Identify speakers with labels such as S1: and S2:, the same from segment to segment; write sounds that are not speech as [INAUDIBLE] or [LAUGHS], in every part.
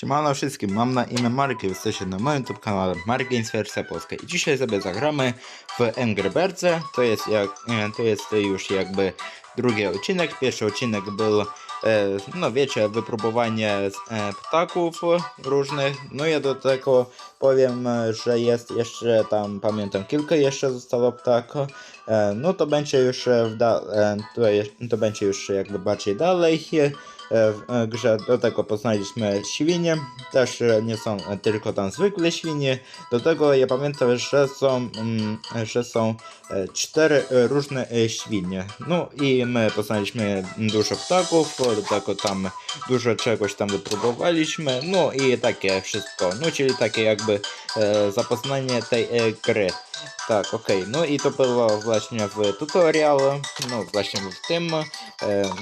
S1: Siemano wszystkim, mam na imię Marek jesteście na moim YouTube kanale Mark Games Wersja Polska. I dzisiaj sobie zagramy w Angry to jest, jak, to jest już jakby drugi odcinek, pierwszy odcinek był, e, no wiecie, wypróbowanie e, ptaków różnych, no ja do tego powiem, e, że jest jeszcze tam, pamiętam, kilka jeszcze zostało ptaków, no to będzie już w to, to będzie już jakby bardziej dalej, w e, grze. Do tego poznaliśmy świnie, też e, nie są e, tylko tam zwykłe świnie, do tego ja pamiętam, że są, mm, że są e, cztery e, różne e, świnie, no i my poznaliśmy dużo ptaków, do tego tam dużo czegoś tam wypróbowaliśmy, no i takie wszystko, no czyli takie jakby e, zapoznanie tej e, gry. Tak, okej, no i to było właśnie w tutorialu, no właśnie w tym, e,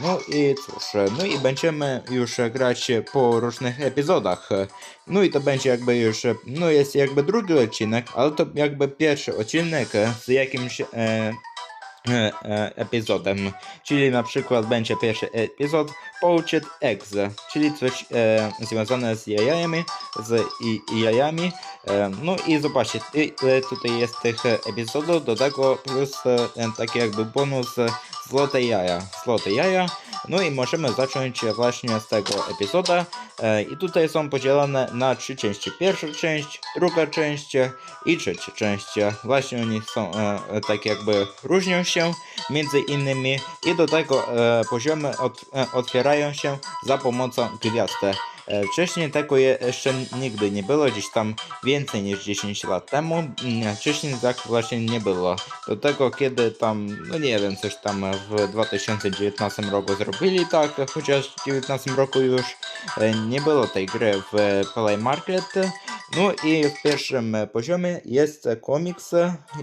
S1: no i cóż, no i będziemy już grać po różnych epizodach, no i to będzie jakby już, no jest jakby drugi odcinek, ale to jakby pierwszy odcinek z jakimś e, epizodem, czyli na przykład będzie pierwszy epizod Poached Eggs, czyli coś e, związane z jajami, z i, jajami, E, No i zobaczcie, ile tutaj jest tych e, epizodów, do tego plus e, taki jakby bonus e, złote jaja, złote jaja. No i możemy zacząć właśnie z tego epizoda. E, I tutaj są podzielone na trzy części. Pierwsza część, druga część i trzecia część. Właśnie oni są e, e, tak jakby różnią się między innymi i do tego poziomy otwierają się za pomocą gwiazd. E, Wcześniej tego je- jeszcze nigdy nie było, gdzieś tam więcej niż 10 lat temu. Mm, Wcześniej tak właśnie nie było. Do tego kiedy tam, no nie wiem, coś tam w 2019 roku zrobili tak, chociaż w 2019 roku już e, nie było tej gry w Play Market. I w pierwszym e, poziomie jest komiks,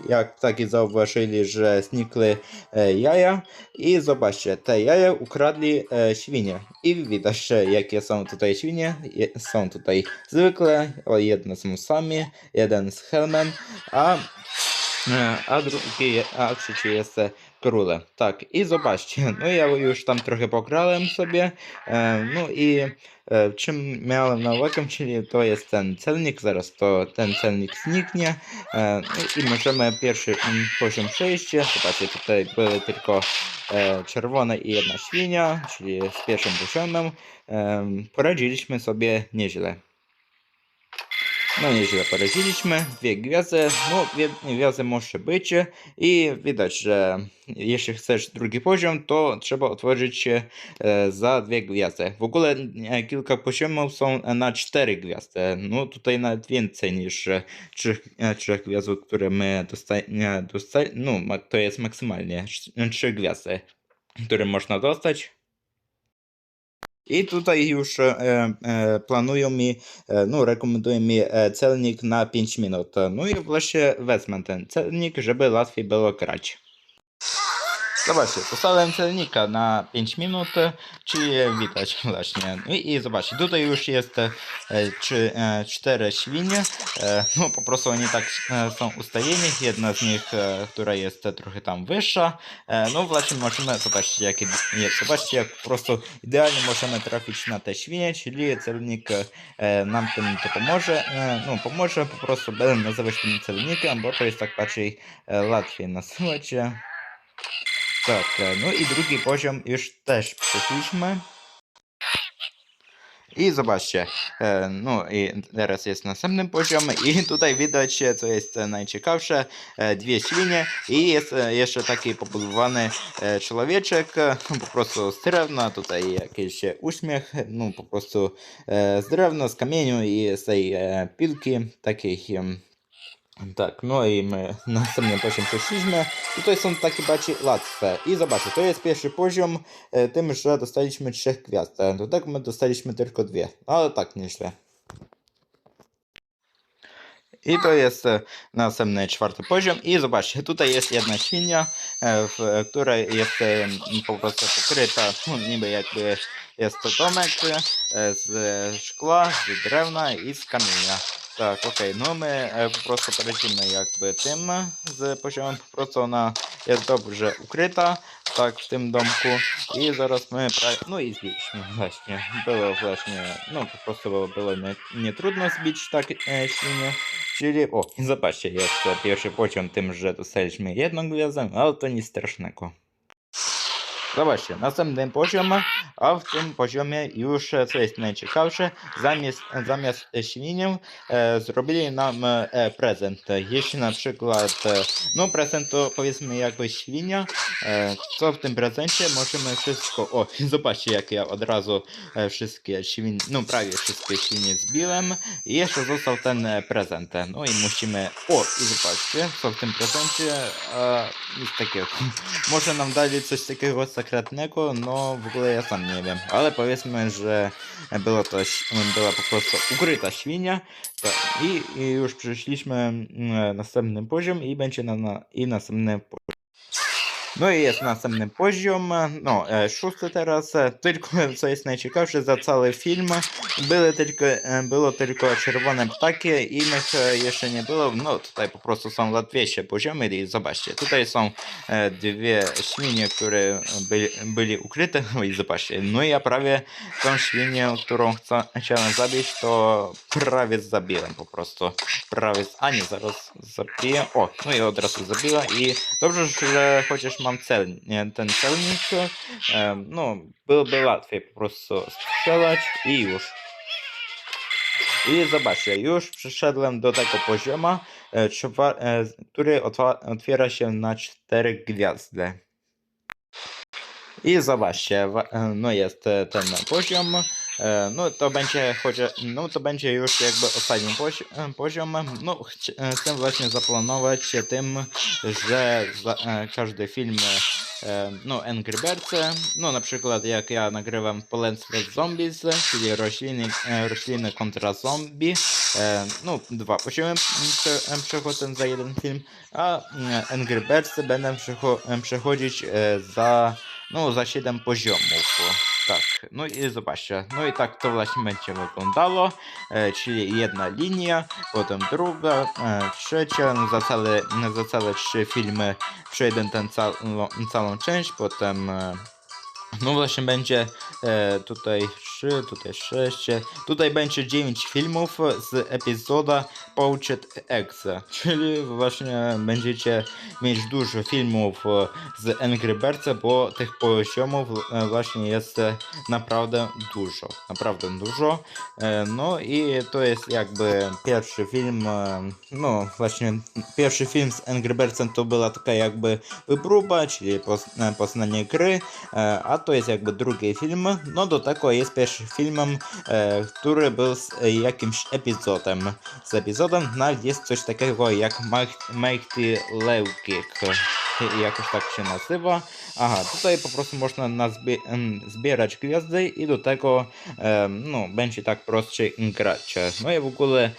S1: jak taki zauważyli, że znikły e, jaja. I zobaczcie, te jaja ukradli e, świnie. I widać, jakie są tutaj świnie, są tutaj zwykle, o jedne są sami, jeden z helmem, a, e, a drugi, a trzeci jest króle. Tak, i zobaczcie, [LAUGHS] no ja już tam trochę pograłem sobie, e, no i e, czym miałem na uwagę, czyli to jest ten celnik, zaraz to ten celnik zniknie e, no i możemy pierwszy mm, poziom przejść, zobaczcie, tutaj były tylko czerwone i jedna świnia, czyli z pierwszym poziomem, em, poradziliśmy sobie nieźle. No nieźle poradziliśmy, dwie gwiazdy, no dwie gwiazdy może być i widać, że jeśli chcesz drugi poziom, to trzeba otworzyć się e, za dwie gwiazdy. W ogóle e, kilka poziomów są na cztery gwiazdy, no tutaj nawet więcej niż e, trzech, trzech gwiazdów, które my dostajemy, dosta no to jest maksymalnie trz- trzy gwiazdy, które można dostać. I tutaj już e, e, planują mi, e, no rekomendują mi e, celnik na 5 minut. No i właśnie wezmę ten celnik, żeby łatwiej było grać. Zobaczcie, postałem celnika na 5 minut, czyli widać [LAUGHS] właśnie. I, i zobaczcie, tutaj już jest e, trzy, e, cztery świnie. E, no po prostu oni tak e, są ustawieni. Jedna z nich, która jest trochę tam wyższa. No właśnie możemy, zobaczcie jest. Zobaczcie jak po prostu idealnie możemy trafić na te świnie, czyli celnik nam tym to pomoże. No pomoże po prostu, będę nazywać tym celnikiem, bo to jest tak bardziej e, łatwiej nazywać. [LAUGHS] e. E, no i drugi poziom już też przeszliśmy. I zobaczcie, e, no i teraz jest następny poziom i tutaj widać, e, co jest e, najciekawsze, e, dwie świnie i jest e, jeszcze taki pobudowany e, człowieczek, e, po prostu z drewna, tutaj jakiś e, uśmiech, no po prostu e, z drewna, z kamieniu i z tej e, pilki, takich tak, no i my [LAUGHS] następny poziom przeszliśmy. Tutaj są takie bardziej łatwe. I zobaczcie, to jest pierwszy poziom, e, tym, że dostaliśmy trzech gwiazd. E, Do tego my dostaliśmy tylko dwie. Ale tak, nieźle. I to jest e, następny czwarty poziom. I zobaczcie, tutaj jest jedna świnia, e, w której jest e, po prostu pokryta, no, niby jakby jest to domek e, z szkła, z drewna i z kamienia. Tak, okej, no my e, po prostu polecimy jakby tym z poziomem, po prostu ona jest dobrze ukryta, tak, w tym domku i zaraz my no i zbiliśmy właśnie, było właśnie, no po prostu było, było nie, trudno zbić tak e, świnię, czyli, o, zobaczcie, jest pierwszy poziom tym, że dostaliśmy jedną gwiazdę, ale to nic strasznego. Zobaczcie, następny poziom, a w tym poziomie już, e, co jest najciekawsze, zamiast, zamiast świnię e, zrobili nam e, prezent. Jeśli na przykład, e, no prezent to powiedzmy jakby świnia, e, co w tym prezencie możemy wszystko, o [LAUGHS] zobaczcie jak ja od razu e, wszystkie świnie, no prawie wszystkie świnie zbiłem i jeszcze został ten e, prezent. No i musimy, o i zobaczcie co w tym prezencie, e, nic takiego. [LAUGHS] Może nam dali coś takiego sekretnego, no w ogóle ja sam nie wiem, ale powiedzmy, że było to, była po prostu ukryta świnia tak, i, i już przeszliśmy mm, następny poziom i będzie na, na i następny poziom. No i jest następny poziom, no e, szósty teraz, e, tylko co jest najciekawsze za cały film, były tylko, e, było tylko czerwone ptaki, innych jeszcze nie było, no tutaj po prostu są łatwiejsze poziomy i zobaczcie, tutaj są dwie świnie, które byli, byli ukryte, [LAUGHS] no i zobaczcie, no i ja prawie tą świnię, którą chcę, chciałem zabić, to prawie zabiłem po prostu, prawie, a nie, zaraz zabiję, o, no i od razu zabiła i dobrze, że chociaż mam cel, nie, ten celnik, no, byłoby łatwiej po prostu strzelać i już. I zobaczcie, już przyszedłem do tego poziomu, e, e, który otwiera się na cztery gwiazdy. I zobaczcie, e, no jest ten poziom. E, No to będzie chociaż, no to będzie już jakby ostatni pozi- e, poziom. No e, chcę właśnie zaplanować się tym, że za, każdy film no Angry Birds, no na przykład jak ja nagrywam Plants vs Zombies, czyli rośliny, rośliny kontra zombie, no dwa poziomy prze, przechodzę za jeden film, a Angry Birds będę przecho- przechodzić za no za 7 poziomów. No i zobaczcie, no i tak to właśnie będzie wyglądało, e, czyli jedna linia, potem druga, e, trzecia, no za całe, no za całe trzy filmy przejdę tę całą, całą część, potem e, no właśnie będzie e, tutaj 3, tutaj 6, tutaj będzie 9 filmów z epizoda Pouchet Exe, czyli właśnie będziecie mieć dużo filmów z Angry Birds, bo tych poziomów e, właśnie jest naprawdę dużo, naprawdę dużo. E, No i to jest jakby pierwszy film, e, no właśnie pierwszy film z Angry to była taka jakby próba, czyli poznanie gry, a to jest jakby drugi film. No do tego jest pierwszy filmem, e, który był e, jakimś epizodem. Z epizodem nawet jest coś takiego jak Mighty Leukik. Jakoś tak się nazywa. Aha, tutaj po prostu można nazbie- zbierać gwiazdy i do tego no, będzie tak prościej grać. No i w ogóle e,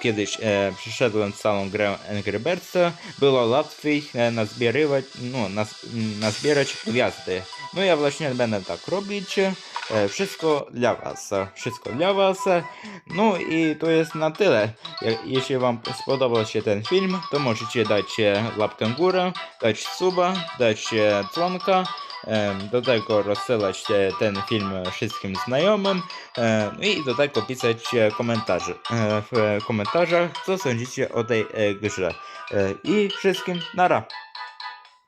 S1: kiedyś e, przeszedłem całą grę Angry Birds, było łatwiej e, nazbierywać, no, naz, nazbierać gwiazdy. No ja właśnie będę tak robić. E, wszystko dla was. Wszystko dla was. No i to jest na tyle. Je- Jeśli wam spodobał się ten film, to możecie dać e, łapkę w górę, dać suba, dać e, dzwonka. Do tego rozsyłać e, ten film wszystkim znajomym i do tego pisać e, komentarze, e, w komentarzach, co sądzicie o tej grze. I wszystkim nara.